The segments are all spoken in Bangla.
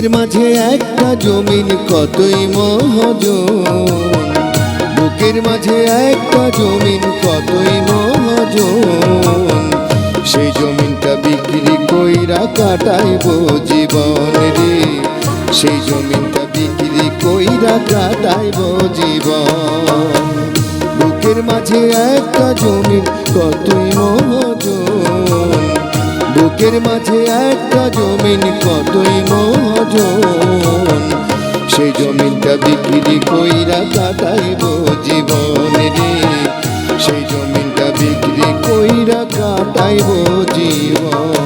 বুকের মাঝে একটা জমিন, কতই মহজন বুকের মাঝে একটা জমিন, কতই মহজন সেই জমিনটা বিক্রি কইরা কাটাইব জীবন রে। সেই জমিনটা বিক্রি কইরা কাটাইব জীবন। বুকের মাঝে একটা জমিন, কতই মহজন বুকের মাঝে একটা জমিন, কতই মহজন সেই জমিনটা বিক্রি কইরা কাটাইব জীবন রে। সেই জমিনটা বিক্রি কইরা কাটাইব জীবন।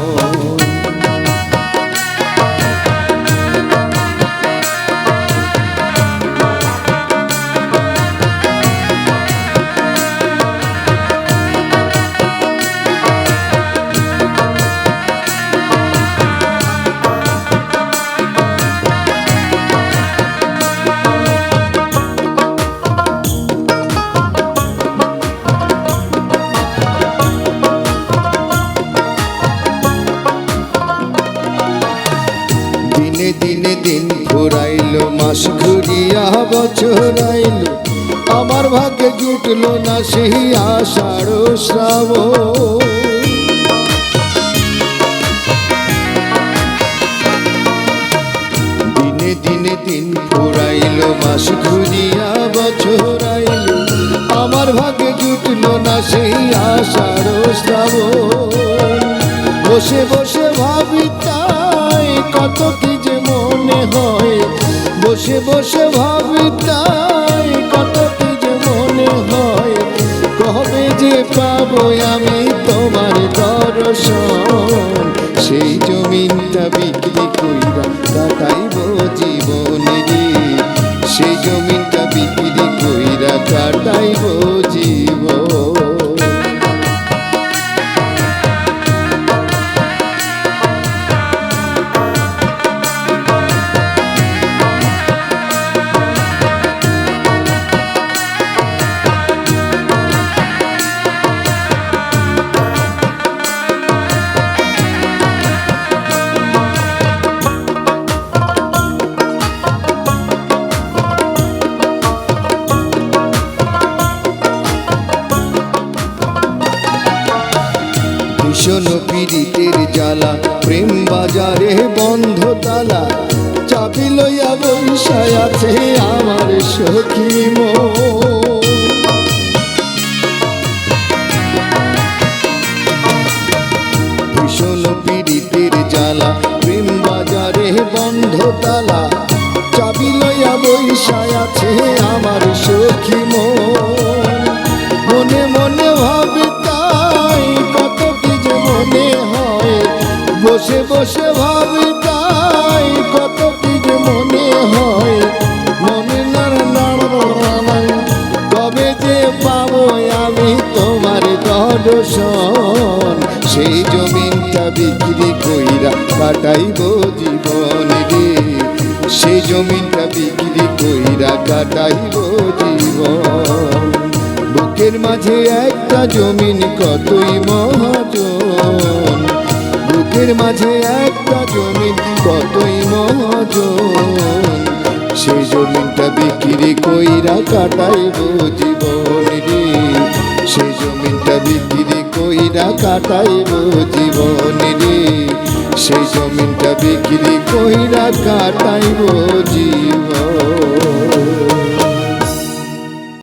দিনে দিনে দিন ঘুরাইলো, মাস ঘুরিয়া বছর আইলো। আমার ভাগ্যে জুটলো না সেই আষাঢ় শ্রাবণ। দিনে দিনে দিন ফুরাইলো মাস ঘুরিয়া বছর আমার ভাগ্যে জুটলো না সেই আষাঢ় শ্রাবণ। বসে বসে ভাবি তাই কত কি যে মনে হয়? বসে বসে ভাবি তাই কত কি যে মনে হয়? কবে যে পাবো আমি তোমার দর্শন? সেই জমিনটা বিক্রি কইরা ভীষণ পীড়িতের জ্বালা। প্রেম বাজারে বন্ধ তালা চাবি লইয়া বৈশায় আছে আমার সখী বাজারে বন্ধ তালা চাবি লইয়া বৈশায় আছে আমার সখী মন বসে বসে ভাবি তাই কত কি যে মনে হয়। মনে নাড় কবে যে পাবো আমি তোমার দর্শন। সেই জমিনটা বিক্রি কইরা কাটাইব জীবন রে। সেই জমিনটা বিক্রি কইরা কাটাইব জীবন। বুকের মাঝে একটা জমিন কতই মহাজন। বুকের মাঝে একটা জমিন, কতই মজন সেই জমিনটা বিক্রি কইরা কাটাইব জীবন রে। সেই জমিনটা বিক্রি কইরা কাটাইব জীবন রে। সেই জমিনটা বিক্রি কইরা কাটাইব